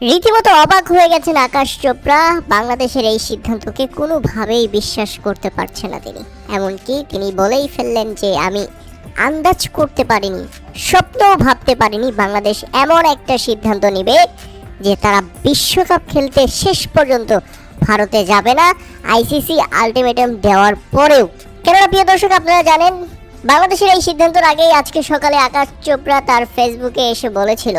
রীতিমতো অবাক হয়ে গেছেন আকাশ চোপড়া। বাংলাদেশের এই সিদ্ধান্তকে কোনোভাবেই বিশ্বাস করতে পারছে না তিনি। এমনকি তিনি বলেই ফেললেন যে, আমি আন্দাজ করতে পারিনি, স্বপ্নও ভাবতে পারিনি বাংলাদেশ এমন একটা সিদ্ধান্ত নেবে যে, তারা বিশ্বকাপ খেলতে শেষ পর্যন্ত ভারতে যাবে না। আইসিসি আলটিমেটাম দেওয়ার পরেও। কেননা, প্রিয় দর্শক, আপনারা জানেন, বাংলাদেশের এই সিদ্ধান্তের আগেই আজকে সকালে আকাশ চোপড়া তার ফেসবুকে এসে বলেছিল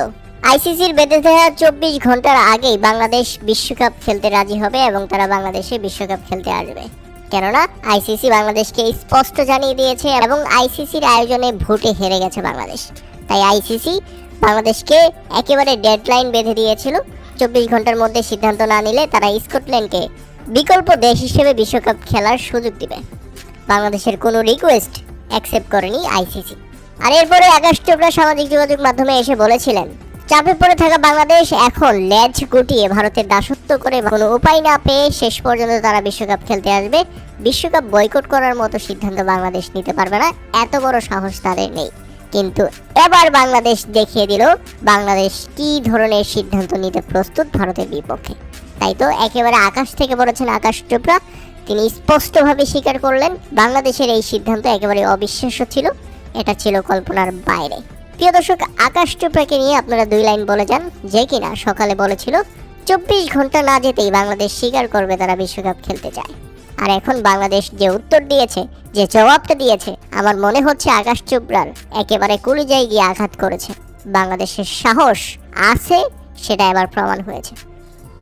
আইসিসির বেঁধে দেওয়া চব্বিশ ঘণ্টার আগেই বাংলাদেশ বিশ্বকাপ খেলতে রাজি হবে এবং তারা বাংলাদেশে বিশ্বকাপ খেলতে আসবে। কেননা, আইসিসি বাংলাদেশকে স্পষ্ট জানিয়ে দিয়েছে এবং আইসিসির আয়োজনে ভোটে হেরে গেছে বাংলাদেশ। তাই আইসিসি বাংলাদেশকে একেবারে ডেডলাইন বেঁধে দিয়েছিল। চব্বিশ ঘণ্টার মধ্যে সিদ্ধান্ত না নিলে তারা স্কটল্যান্ডকে বিকল্প দেশ হিসেবে বিশ্বকাপ খেলার সুযোগ দিবে। বাংলাদেশের কোনো রিকোয়েস্ট অ্যাকসেপ্ট করেনি আইসিসি। আর এরপরে আকাশ চোপড়া সামাজিক যোগাযোগ মাধ্যমে এসে বলেছিলেন চাপে পড়ে থাকা বাংলাদেশ এখন ল্যাজ গুটিয়ে ভারতের দাসত্ব করে কোনো উপায় না পেয়ে শেষ পর্যন্ত তারা বিশ্বকাপ খেলতে আসবে। বিশ্বকাপ বয়কট করার মতো সিদ্ধান্ত বাংলাদেশ নিতে পারবে না, এত বড় সাহস তাদের নেই। কিন্তু এবার বাংলাদেশ দেখিয়ে দিল বাংলাদেশ কী ধরনের সিদ্ধান্ত নিতে প্রস্তুত ভারতের বিপক্ষে। তাই তো একেবারে আকাশ থেকে বলেছেন আকাশ চোপড়া। তিনি স্পষ্টভাবে স্বীকার করলেন, বাংলাদেশের এই সিদ্ধান্ত একেবারে অবিশ্বাস্য ছিল। এটা ছিল কল্পনার বাইরে। প্রিয় দর্শক, আকাশ চোপড়াকে নিয়ে আপনারা দুই লাইন বলে যান, যে কিনা সকালে বলেছিল, চব্বিশ ঘণ্টা না যেতেই বাংলাদেশ স্বীকার করবে তারা বিশ্বকাপ খেলতে চায়। আর এখন বাংলাদেশ যে উত্তর দিয়েছে, যে জবাবটা দিয়েছে, আমার মনে হচ্ছে আকাশ চোপড়ার একেবারে কলিজায় গিয়ে আঘাত করেছে। বাংলাদেশের সাহস আছে, সেটা এবার প্রমাণ হয়েছে।